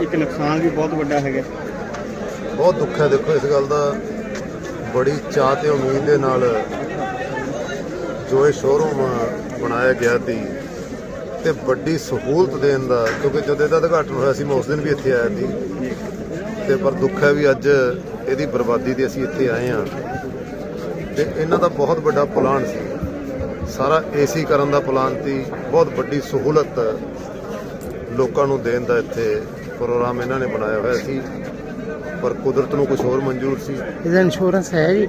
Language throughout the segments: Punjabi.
ਇੱਕ ਨੁਕਸਾਨ ਵੀ ਬਹੁਤ ਵੱਡਾ ਹੈਗਾ। ਬਹੁਤ ਦੁੱਖ ਹੈ ਦੇਖੋ ਇਸ ਗੱਲ ਦਾ। ਬੜੀ ਚਾਹ ਤੇ ਉਮੀਦ ਦੇ ਨਾਲ ਜੋ ਇਹ ਸ਼ੋਰੂਮ ਬਣਾਇਆ ਗਿਆ ਸੀ ਤੇ ਵੱਡੀ ਸਹੂਲਤ ਦੇਣ ਦਾ, ਕਿਉਂਕਿ ਜਦੋਂ ਇਹਦਾ ਉਦਘਾਟਨ ਹੋਇਆ ਸੀ, ਮੈਂ ਉਸ ਦਿਨ ਵੀ ਇੱਥੇ ਆਇਆ ਸੀ। ਤੇ ਪਰ ਦੁੱਖ ਹੈ ਵੀ ਅੱਜ ਇਹਦੀ ਬਰਬਾਦੀ ਤੇ ਅਸੀਂ ਇੱਥੇ ਆਏ ਹਾਂ। ਤੇ ਇਹਨਾਂ ਦਾ ਬਹੁਤ ਵੱਡਾ ਪਲਾਨ ਸੀ। ਸਾਰਾ ਏਸੀ ਕਰਨ ਦਾ ਪਲਾਨ ਸੀ। ਬਹੁਤ ਵੱਡੀ ਸਹੂਲਤ ਲੋਕਾਂ ਨੂੰ ਦੇਣ ਦਾ ਇੱਥੇ ਪ੍ਰੋਗਰਾਮ ਇਹਨਾਂ ਨੇ ਬਣਾਇਆ ਹੋਇਆ ਸੀ। ਪਰ ਕੁਦਰਤ ਨੂੰ ਕੁਝ ਹੋਰ ਮਨਜ਼ੂਰ ਸੀ। ਇਹਦਾ ਇੰਸ਼ੋਰੈਂਸ ਹੈ ਜੀ।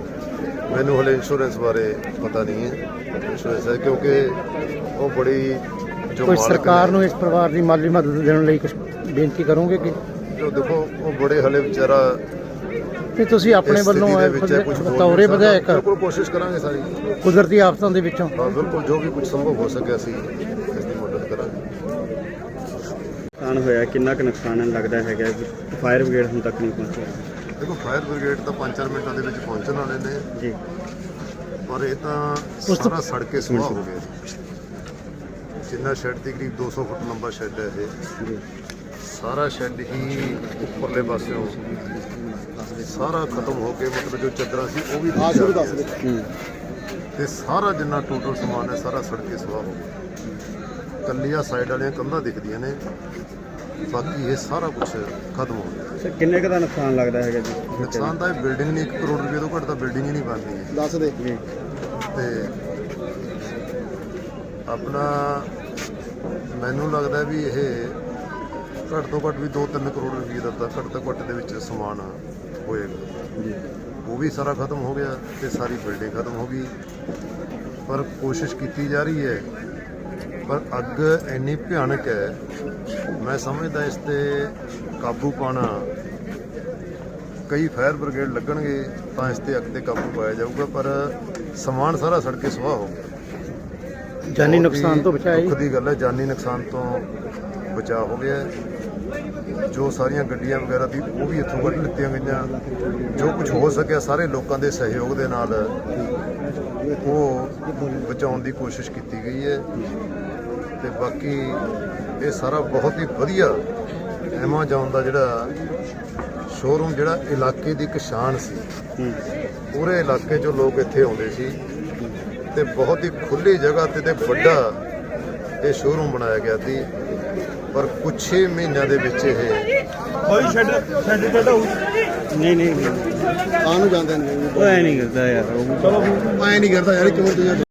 ਮੈਨੂੰ ਹਲੇ ਇੰਸ਼ੋਰੈਂਸ ਬਾਰੇ ਪਤਾ ਨਹੀਂ ਹੈ। ਇੰਸ਼ੋਰੈਂਸ ਹੈ ਕਿਉਂਕਿ ਉਹ ਬੜੀ ਜੋ ਕੋਈ ਮਾਲਕ ਸਰਕਾਰ ਨੇ, ਨੂੰ ਇਸ ਪਰਿਵਾਰ ਦੀ ਮਾਲੀ ਮਦਦ ਦੇਣ ਲਈ ਕੁਝ ਬੇਨਤੀ ਕਰੋਗੇ ਕਿ? ਜੋ ਦੇਖੋ ਉਹ ਬੜੇ ਹਲੇ ਵਿਚਾਰਾ ਤੇ ਤੁਸੀਂ ਆਪਣੇ ਇਸ ਵੱਲੋਂ ਸਥਿਤੀ ਦੇ ਵਿੱਚ ਹੈ, ਕੁਝ ਬੋਲ ਨਹੀਂ ਸਕਦਾ। ਵਿਧਾਇਕ ਬਿਲਕੁਲ ਕੋਸ਼ਿਸ਼ ਕਰਾਂਗੇ ਸਾਰੀ। ਕੁਦਰਤੀ ਆਫਤਾਂ ਦੇ ਵਿੱਚੋਂ। ਹਾਂ ਬਿਲਕੁਲ ਜੋ ਵੀ ਕੁਝ ਸੰਭਵ ਹੋ ਸਕੇ ਅਸੀਂ ਇਸ ਦੀ ਮਦਦ ਕਰਾਂਗੇ ਨੁਕਸਾਨ ਹੋਇਆ ਕਿੰਨਾ ਕੁ ਨੁਕਸਾਨ ਲੱਗਦਾ ਹੈਗਾ? ਫਾਇਰ ਬ੍ਰਿਗੇਡ ਹੁਣ ਤੱਕ ਨਹੀਂ ਪਹੁੰਚਿਆ। ਦੇਖੋ ਫਾਇਰ ਬ੍ਰਿਗੇਡ ਤਾਂ 5-4 ਮਿੰਟਾਂ ਦੇ ਵਿੱਚ ਪਹੁੰਚਣ ਵਾਲੇ ਨੇ। ਜੀ। ਪਰ ਇਹ ਤਾਂ ਸਾਰਾ ਸੜ ਕੇ ਸੁਆਹ ਹੋ ਗਿਆ। ਜਿੰਨਾ ਸ਼ੈੱਡ ਦੀ ਕਰੀਬ 200 ਫੁੱਟ ਲੰਬਾ ਸ਼ੈੱਡ ਹੈ ਇਹ। ਜੀ। ਸਾਰਾ ਸ਼ੈੱਡ ਹੀ ਉੱਪਰਲੇ ਪਾਸਿਓਂ ਸਾਰਾ ਖਤਮ ਹੋ ਕੇ ਮਤਲਬ ਜੋ ਚੱਦਰਾਂ ਸੀ ਉਹ ਵੀ ਆ ਸ਼ੁਰੂ ਦੱਸ ਦੇ। ਹੂੰ। ਤੇ ਸਾਰਾ ਜਿੰਨਾ ਟੋਟਲ ਸਮਾਨ ਹੈ ਸਾਰਾ ਸੜ ਕੇ ਸੁਆਹ ਹੋ ਗਿਆ। ਕੱਲੀਆਂ ਸਾਈਡ ਵਾਲੀਆਂ ਕੰਧਾਂ ਦਿਖਦੀਆਂ ਨੇ। ਬਾਕੀ ਇਹ ਸਾਰਾ ਕੁਝ ਖਤਮ ਹੋ ਗਿਆ। ਸਰ ਕਿੰਨੇ ਕੁ ਦਾ ਨੁਕਸਾਨ ਲੱਗਦਾ ਹੈਗਾ ਜੀ? ਨੁਕਸਾਨ ਤਾਂ ਇਹ ਬਿਲਡਿੰਗ ਨਹੀਂ 1 ਕਰੋੜ ਰੁਪਏ ਤੋਂ ਘੱਟ ਤਾਂ ਬਿਲਡਿੰਗ ਹੀ ਨਹੀਂ ਬਣਦੀ ਹੈ। ਦੱਸ ਦੇ। ਜੀ ਤੇ ਆਪਣਾ ਮੈਨੂੰ ਲੱਗਦਾ ਵੀ ਇਹ ਘੱਟ ਤੋਂ ਘੱਟ ਵੀ 2-3 ਕਰੋੜ ਰੁਪਏ ਦਾ ਤਾਂ ਘੱਟ ਤੋਂ ਘੱਟ ਦੇ ਵਿੱਚ ਸਮਾਨ ਹੋਏਗਾ। ਜੀ। ਉਹ ਵੀ ਸਾਰਾ ਖਤਮ ਹੋ ਗਿਆ ਤੇ ਸਾਰੀ ਬਿਲਡਿੰਗ ਖਤਮ ਹੋ ਗਈ। ਪਰ ਕੋਸ਼ਿਸ਼ ਕੀਤੀ ਜਾ ਰਹੀ ਹੈ ਪਰ ਅੱਗ ਇੰਨੀ ਭਿਆਨਕ ਹੈ ਮੈਂ ਸਮਝਦਾ ਇਸ ਤੇ ਕਾਬੂ ਪਾਣਾ ਕਈ ਫਾਇਰ ਬ੍ਰਿਗੇਡ ਲੱਗਣਗੇ ਤਾਂ ਇਸ ਤੇ ਅੱਗ ਤੇ ਕਾਬੂ ਪਾਇਆ ਜਾਊਗਾ ਪਰ ਸਮਾਨ ਸਾਰਾ ਸੜ ਕੇ ਸੁਆਹ ਹੋ ਜਾਨੀ ਨੁਕਸਾਨ ਤੋਂ ਬਚਾਇਆ ਦੁੱਖ ਦੀ ਗੱਲ ਹੈ ਜਾਨੀ ਨੁਕਸਾਨ ਤੋਂ ਬਚਾਅ ਹੋ ਗਿਆ। ਜੋ ਸਾਰੀਆਂ ਗੱਡੀਆਂ ਵਗੈਰਾ ਦੀ, ਉਹ ਵੀ ਇੱਥੋਂ ਕੱਢ ਲਿੱਤੀਆਂ ਗਈਆਂ। ਜੋ ਕੁਝ ਹੋ ਸਕਿਆ, ਸਾਰੇ ਲੋਕਾਂ ਦੇ ਸਹਿਯੋਗ ਦੇ ਨਾਲ ਉਹ ਬਚਾਉਣ ਦੀ ਕੋਸ਼ਿਸ਼ ਕੀਤੀ ਗਈ ਹੈ। ਤੇ ਬਾਕੀ ਇਹ ਸਾਰਾ ਬਹੁਤ ਹੀ ਵਧੀਆ ਐਮਾਜ਼ੋਨ ਦਾ ਜਿਹੜਾ ਸ਼ੋਰੂਮ ਜਿਹੜਾ ਇਲਾਕੇ ਦੀ ਇੱਕ ਸ਼ਾਨ ਸੀ। ਪੂਰੇ ਇਲਾਕੇ 'ਚੋਂ ਲੋਕ ਇੱਥੇ ਆਉਂਦੇ ਸੀ। ਤੇ ਬਹੁਤ ਹੀ ਖੁੱਲੀ ਜਗ੍ਹਾ ਤੇ ਤੇ ਵੱਡਾ ਇਹ ਸ਼ੋਰੂਮ ਬਣਾਇਆ ਗਿਆ ਸੀ ਪਰ ਕੁਝ ਹੀ ਮਹੀਨਿਆਂ ਦੇ ਵਿੱਚ ਇਹ ਨਹੀਂ ਨਹੀਂ ਆਹ ਨੂੰ ਜਾਂਦੇ ਨੇ। ਉਹ ਐ ਨਹੀਂ ਕਰਦਾ ਯਾਰ ਉਹ ਚਲੋ ਮੈਂ ਨਹੀਂ ਕਰਦਾ ਯਾਰ ਇੱਕ ਮਿੰਟ